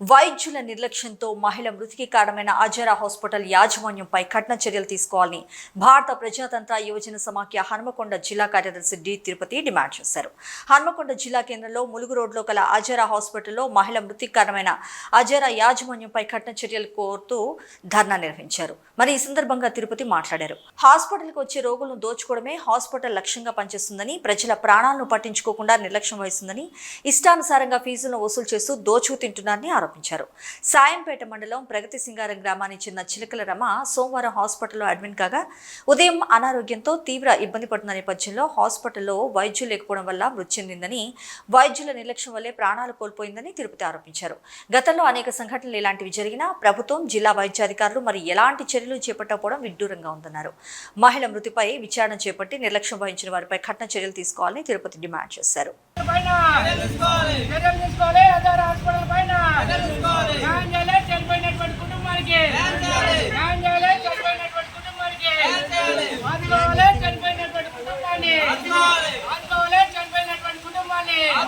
వైద్యుల నిర్లక్ష్యంతో మహిళ మృతికి కారణమైన అజరా హాస్పిటల్ యాజమాన్యంపై కఠిన చర్యలు తీసుకోవాలని భారత ప్రజాతంత్ర యువజన సమాఖ్య హన్మకొండ జిల్లా కార్యదర్శి డి తిరుపతి డిమాండ్ చేశారు. హన్మకొండ జిల్లా కేంద్రంలో ములుగు రోడ్లో గల అజరా హాస్పిటల్లో మహిళ మృతికి కారణమైన అజరా యాజమాన్యంపై కఠిన చర్యలు కోరుతూ ధర్నా నిర్వహించారు. మరి ఈ సందర్భంగా తిరుపతి మాట్లాడారు. హాస్పిటల్కి వచ్చే రోగులను దోచుకోవడమే హాస్పిటల్ లక్ష్యంగా పనిచేస్తుందని ప్రజల ప్రాణాలను పట్టించుకోకుండా నిర్లక్ష్యం వహిస్తుందని ఇష్టానుసారంగా ఫీజులను వసూలు చేస్తూ దోచుకు తింటున్నారని ఆరోపించారు సాయంపేట మండలం ప్రగతి సింగారం గ్రామానికి చెందిన చిలకల రమ సోమవారం హాస్పిటల్లో అడ్మిట్ కాగా ఉదయం అనారోగ్యంతో తీవ్ర ఇబ్బంది పడుతున్న నేపథ్యంలో హాస్పిటల్లో వైద్యులు లేకపోవడం వల్ల మృతి చెందిందని వైద్యుల నిర్లక్ష్యం వల్లే ప్రాణాలు కోల్పోయిందని తిరుపతి ఆరోపించారు. గతంలో అనేక సంఘటనలు ఇలాంటివి జరిగినా ప్రభుత్వం జిల్లా వైద్యాధికారులు మరి ఎలాంటి చర్యలు చేపట్టకపోవడం విడ్డూరంగా ఉందన్నారు. మహిళ మృతిపై విచారణ చేపట్టి నిర్లక్ష్యం వహించిన వారిపై కఠిన చర్యలు తీసుకోవాలని తిరుపతి డిమాండ్ చేశారు పైన చర్యలు తీసుకోవాలి ఆధార్ హాస్పిటల్ పైన న్యాయం చేయాలి చనిపోయినటువంటి కుటుంబానికి న్యాయం చేయాలి చనిపోయినటువంటి కుటుంబానికి ఆదుకోవాలి చనిపోయినటువంటి కుటుంబాన్ని ఆదుకోవాలి చనిపోయినటువంటి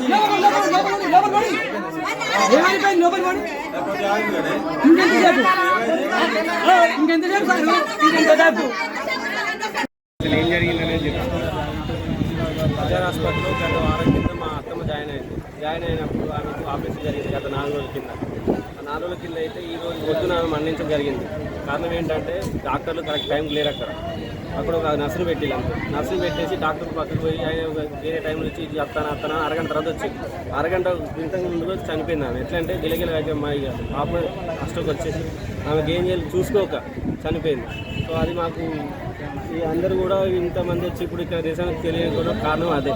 న్యాయం ఆధార్ హాస్పిటల్ సీజ్ చేయాలి ఆధార్ హాస్పిటల్ అసలు ఏం జరిగిందనేది చెప్పు బజార్ హాస్పిటల్లో గత వారం కింద మా అత్తమ్మ జాయిన్ అయింది. జాయిన్ అయినప్పుడు ఆమెకు ఆపరేషన్ జరిగింది గత నాలుగు రోజుల కింద. ఆ నాలుగు రోజుల కింద అయితే ఈ రోజు పొద్దున ఆమె మరణించడం జరిగింది. కారణం ఏంటంటే డాక్టర్లు కరెక్ట్ టైంకి లేరు అక్కడ. అక్కడ ఒక నర్సులు పెట్టిల్లు అంతే. పెట్టేసి డాక్టర్ పక్కకు పోయి ఆయన ఒక వేరే టైంలో వచ్చి ఇది వస్తాను అరగంట తర్వాత వచ్చి అరగంట ఇంతకు ముందు రోజు చనిపోయింది ఆమె. ఎట్లా అంటే గిలగిల అయితే మా ఇక పాప అష్టకు వచ్చేసి ఆమెకి ఏం చేయాలి? చూసుకోక చనిపోయింది. సో అది మాకు ఈ అందరూ కూడా ఇంతమంది వచ్చి ఇప్పుడు ఇక్కడ దేశానికి తెలియకపోవడం కారణం అదే.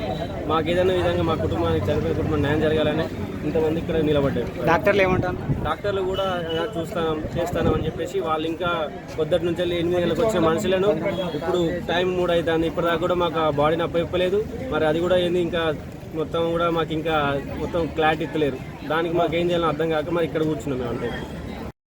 మాకు ఏదైనా విధంగా మా కుటుంబానికి చనిపోయిన కుటుంబం న్యాయం జరగాలని ఇంతమంది ఇక్కడ నిలబడ్డారు. డాక్టర్లు ఏమంటారు? డాక్టర్లు కూడా "ఆ, చూస్తాం చేస్తాం అని చెప్పేసి వాళ్ళు ఇంకా పొద్దుటి నుంచి వెళ్ళి ఎనిమిది గంటలకు వచ్చిన మనుషులను ఇప్పుడు టైం మూడు అవుతుంది ఇప్పటిదాకా కూడా మాకు ఆ బాడీని అప్పయిపోలేదు మరి అది కూడా ఏంది ఇంకా మొత్తం కూడా మాకు ఇంకా మొత్తం క్లారిటీ ఇస్తలేరు దానికి మాకు ఏం చేయాలో అర్థం కాక మరి ఇక్కడ కూర్చున్నాం మేము అంతే.